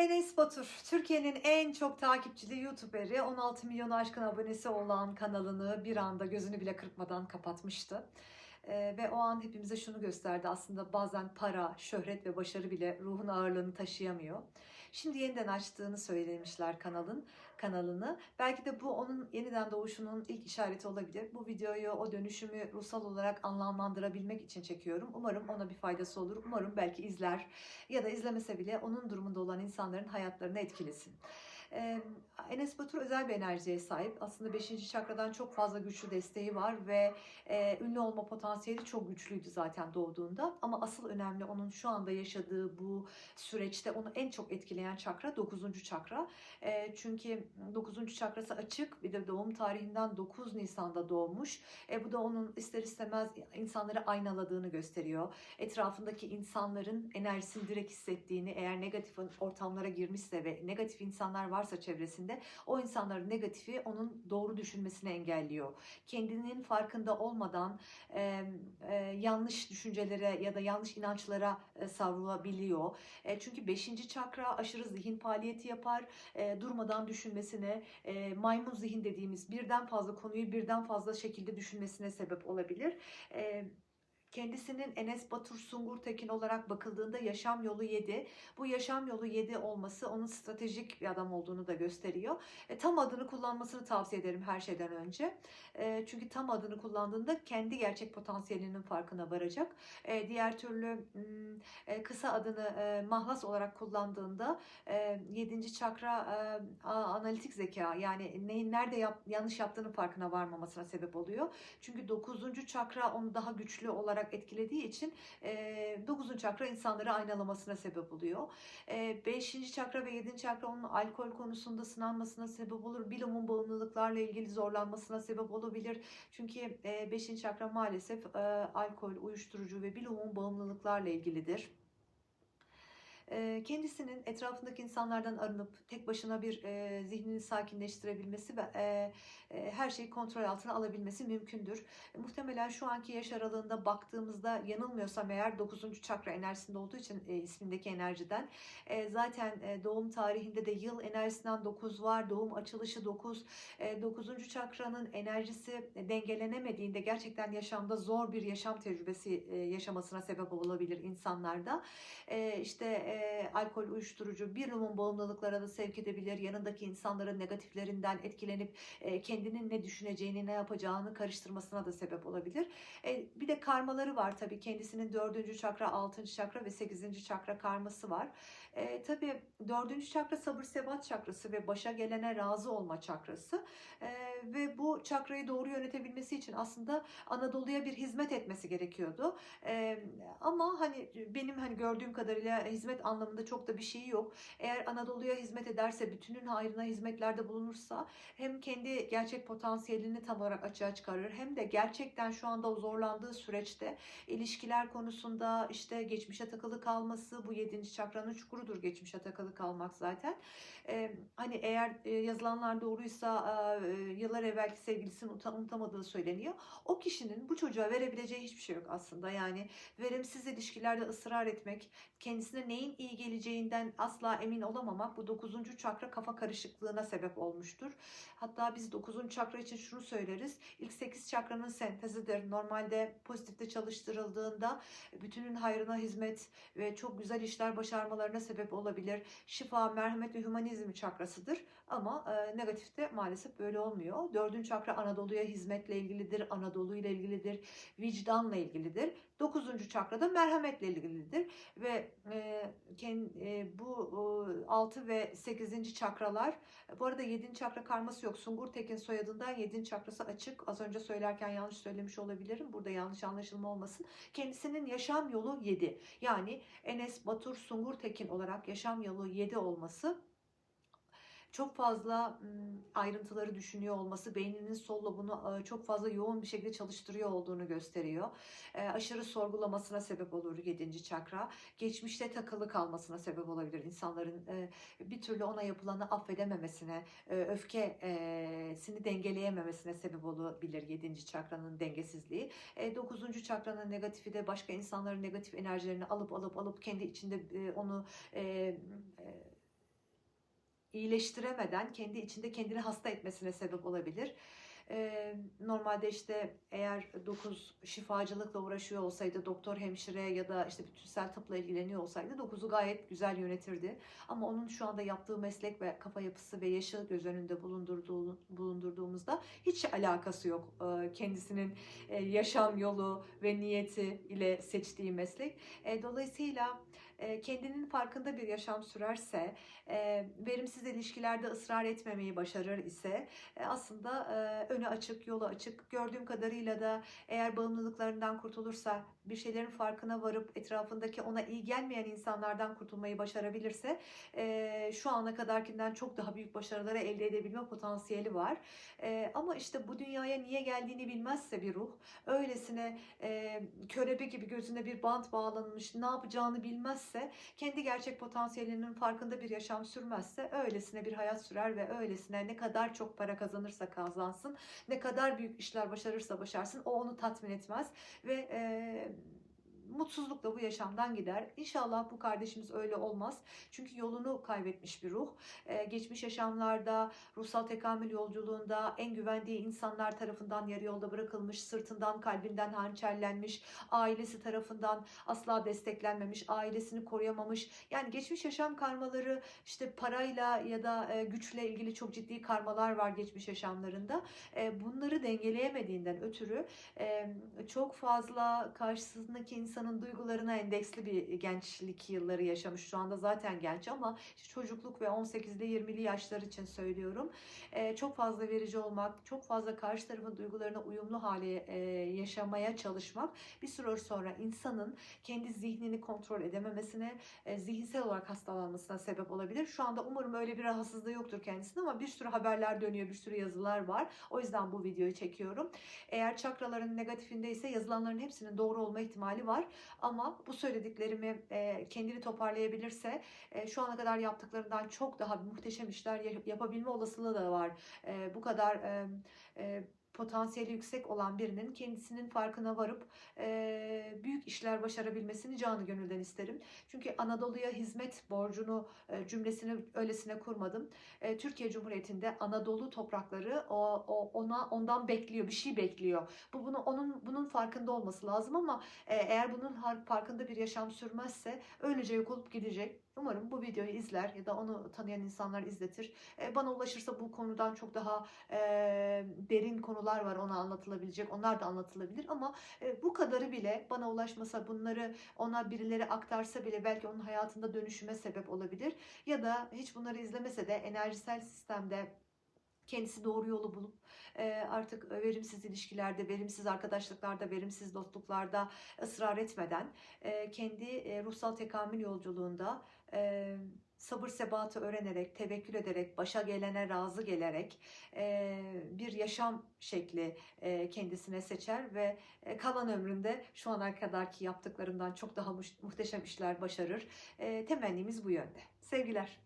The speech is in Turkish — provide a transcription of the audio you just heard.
Enes Batur, Türkiye'nin en çok takipçili YouTuber'i, 16 milyon aşkın abonesi olan kanalını bir anda gözünü bile kırpmadan kapatmıştı. Ee, ve o an hepimize şunu gösterdi. Aslında bazen para, şöhret ve başarı bile ruhun ağırlığını taşıyamıyor. Şimdi yeniden açtığını söylemişler kanalın kanalını. Belki de bu onun yeniden doğuşunun ilk işareti olabilir. Bu videoyu, o dönüşümü ruhsal olarak anlamlandırabilmek için çekiyorum. Umarım ona bir faydası olur. Umarım belki izler ya da izlemese bile onun durumunda olan insanların hayatlarını etkilesin. Enes Batur özel bir enerjiye sahip. Aslında 5. çakradan çok fazla güçlü desteği var ve e, ünlü olma potansiyeli çok güçlüydü zaten doğduğunda. Ama asıl önemli onun şu anda yaşadığı bu süreçte onu en çok etkileyen çakra 9. çakra. E, çünkü 9. çakrası açık bir de doğum tarihinden 9 Nisan'da doğmuş. E, bu da onun ister istemez insanları aynaladığını gösteriyor. Etrafındaki insanların enerjisini direkt hissettiğini eğer negatif ortamlara girmişse ve negatif insanlar varsa çevresinde o insanların negatifi onun doğru düşünmesini engelliyor. Kendinin farkında olmadan e, e, yanlış düşüncelere ya da yanlış inançlara e, savrulabiliyor. E, çünkü 5. çakra aşırı zihin faaliyeti yapar. E, durmadan düşünmesine, e, maymun zihin dediğimiz birden fazla konuyu birden fazla şekilde düşünmesine sebep olabilir. E, kendisinin Enes Batur Sungur Tekin olarak bakıldığında yaşam yolu 7. Bu yaşam yolu 7 olması onun stratejik bir adam olduğunu da gösteriyor. E, tam adını kullanmasını tavsiye ederim her şeyden önce. E, çünkü tam adını kullandığında kendi gerçek potansiyelinin farkına varacak. E, diğer türlü e, kısa adını e, mahlas olarak kullandığında e, 7. çakra e, analitik zeka yani neyin nerede yap, yanlış yaptığının farkına varmamasına sebep oluyor. Çünkü 9. çakra onu daha güçlü olarak olarak etkilediği için e, 9. çakra insanları aynalamasına sebep oluyor. E, 5. çakra ve 7. çakra onun alkol konusunda sınanmasına sebep olur. Bilum'un bağımlılıklarla ilgili zorlanmasına sebep olabilir. Çünkü 5. E, çakra maalesef alkol, uyuşturucu ve bilum'un bağımlılıklarla ilgilidir kendisinin etrafındaki insanlardan arınıp tek başına bir zihnini sakinleştirebilmesi ve her şeyi kontrol altına alabilmesi mümkündür. Muhtemelen şu anki yaş aralığında baktığımızda yanılmıyorsam eğer 9. çakra enerjisinde olduğu için ismindeki enerjiden zaten doğum tarihinde de yıl enerjisinden 9 var. Doğum açılışı 9. E, 9. çakranın enerjisi dengelenemediğinde gerçekten yaşamda zor bir yaşam tecrübesi yaşamasına sebep olabilir insanlarda. E, işte alkol, uyuşturucu, bir numun bağımlılıklara da sevk edebilir. Yanındaki insanların negatiflerinden etkilenip e, kendinin ne düşüneceğini, ne yapacağını karıştırmasına da sebep olabilir. E, bir de karmaları var tabii. Kendisinin dördüncü çakra, altıncı çakra ve sekizinci çakra karması var. E, tabii dördüncü çakra sabır sebat çakrası ve başa gelene razı olma çakrası. E, ve bu çakrayı doğru yönetebilmesi için aslında Anadolu'ya bir hizmet etmesi gerekiyordu. E, ama hani benim hani gördüğüm kadarıyla hizmet anlamında çok da bir şeyi yok. Eğer Anadolu'ya hizmet ederse, bütünün hayrına hizmetlerde bulunursa hem kendi gerçek potansiyelini tam olarak açığa çıkarır hem de gerçekten şu anda o zorlandığı süreçte ilişkiler konusunda işte geçmişe takılı kalması bu yedinci çakranın çukurudur geçmişe takılı kalmak zaten. Ee, hani eğer e, yazılanlar doğruysa e, yıllar evvelki sevgilisini unutamadığı söyleniyor. O kişinin bu çocuğa verebileceği hiçbir şey yok aslında. Yani verimsiz ilişkilerde ısrar etmek, kendisine neyin iyi geleceğinden asla emin olamamak bu 9. çakra kafa karışıklığına sebep olmuştur. Hatta biz 9. çakra için şunu söyleriz. İlk 8 çakranın sentezidir. Normalde pozitifte çalıştırıldığında bütünün hayrına hizmet ve çok güzel işler başarmalarına sebep olabilir. Şifa, merhamet ve hümanizm çakrasıdır. Ama e, negatifte maalesef böyle olmuyor. 4. çakra Anadolu'ya hizmetle ilgilidir. Anadolu ile ilgilidir. Vicdanla ilgilidir. 9. çakra da merhametle ilgilidir. Ve e, bu 6 ve 8. çakralar bu arada 7. çakra karması yok. Sungur Tekin soyadından 7. çakrası açık. Az önce söylerken yanlış söylemiş olabilirim. Burada yanlış anlaşılma olmasın. Kendisinin yaşam yolu 7. Yani Enes Batur Sungur Tekin olarak yaşam yolu 7 olması çok fazla ayrıntıları düşünüyor olması beyninin sol lobunu çok fazla yoğun bir şekilde çalıştırıyor olduğunu gösteriyor. Aşırı sorgulamasına sebep olur 7. çakra. Geçmişte takılı kalmasına sebep olabilir insanların bir türlü ona yapılanı affedememesine, öfkesini dengeleyememesine sebep olabilir 7. çakranın dengesizliği. 9. çakranın negatifi de başka insanların negatif enerjilerini alıp alıp alıp kendi içinde onu iyileştiremeden kendi içinde kendini hasta etmesine sebep olabilir. Ee, normalde işte eğer 9 şifacılıkla uğraşıyor olsaydı, doktor, hemşire ya da işte bütünsel tıpla ilgileniyor olsaydı 9'u gayet güzel yönetirdi. Ama onun şu anda yaptığı meslek ve kafa yapısı ve yaşı göz önünde bulundurduğu, bulundurduğumuzda hiç alakası yok e, kendisinin e, yaşam yolu ve niyeti ile seçtiği meslek. E, Dolayısıyla kendinin farkında bir yaşam sürerse, e, verimsiz ilişkilerde ısrar etmemeyi başarır ise e, aslında e, önü açık, yolu açık. Gördüğüm kadarıyla da eğer bağımlılıklarından kurtulursa, bir şeylerin farkına varıp etrafındaki ona iyi gelmeyen insanlardan kurtulmayı başarabilirse e, şu ana kadarkinden çok daha büyük başarıları elde edebilme potansiyeli var. E, ama işte bu dünyaya niye geldiğini bilmezse bir ruh, öylesine e, körebe gibi gözüne bir bant bağlanmış, ne yapacağını bilmezse, kendi gerçek potansiyelinin farkında bir yaşam sürmezse, öylesine bir hayat sürer ve öylesine ne kadar çok para kazanırsa kazansın, ne kadar büyük işler başarırsa başarsın, o onu tatmin etmez ve e, mutsuzlukla bu yaşamdan gider. İnşallah bu kardeşimiz öyle olmaz. Çünkü yolunu kaybetmiş bir ruh. Ee, geçmiş yaşamlarda, ruhsal tekamül yolculuğunda en güvendiği insanlar tarafından yarı yolda bırakılmış, sırtından, kalbinden hançerlenmiş, ailesi tarafından asla desteklenmemiş, ailesini koruyamamış. Yani geçmiş yaşam karmaları işte parayla ya da e, güçle ilgili çok ciddi karmalar var geçmiş yaşamlarında. E, bunları dengeleyemediğinden ötürü e, çok fazla karşısındaki insanın duygularına endeksli bir gençlik yılları yaşamış. Şu anda zaten genç ama çocukluk ve 18'li 20'li yaşlar için söylüyorum. Ee, çok fazla verici olmak, çok fazla karşı tarafın duygularına uyumlu hale e, yaşamaya çalışmak bir süre sonra insanın kendi zihnini kontrol edememesine, e, zihinsel olarak hastalanmasına sebep olabilir. Şu anda umarım öyle bir rahatsızlığı yoktur kendisinde ama bir sürü haberler dönüyor, bir sürü yazılar var. O yüzden bu videoyu çekiyorum. Eğer çakraların negatifindeyse yazılanların hepsinin doğru olma ihtimali var. Ama bu söylediklerimi e, kendini toparlayabilirse e, şu ana kadar yaptıklarından çok daha muhteşem işler ya- yapabilme olasılığı da var. E, bu kadar e, e, potansiyeli yüksek olan birinin kendisinin farkına varıp e, büyük işler başarabilmesini canı gönülden isterim. Çünkü Anadolu'ya hizmet borcunu e, cümlesini öylesine kurmadım. E, Türkiye Cumhuriyeti'nde Anadolu toprakları o, o ona ondan bekliyor, bir şey bekliyor. Bu bunu onun bunun farkında olması lazım ama e, eğer bunun farkında bir yaşam sürmezse öylece yok olup gidecek. Umarım bu videoyu izler ya da onu tanıyan insanlar izletir. E, bana ulaşırsa bu konudan çok daha e, derin konular var ona anlatılabilecek. Onlar da anlatılabilir ama e, bu kadarı bile bana ulaşmasa bunları ona birileri aktarsa bile belki onun hayatında dönüşüme sebep olabilir. Ya da hiç bunları izlemese de enerjisel sistemde kendisi doğru yolu bulup artık verimsiz ilişkilerde, verimsiz arkadaşlıklarda, verimsiz dostluklarda ısrar etmeden kendi ruhsal tekamül yolculuğunda e, sabır sebatı öğrenerek, tevekkül ederek, başa gelene razı gelerek e, bir yaşam şekli e, kendisine seçer ve e, kalan ömründe şu ana kadarki yaptıklarından çok daha muhteşem işler başarır. E, temennimiz bu yönde. Sevgiler.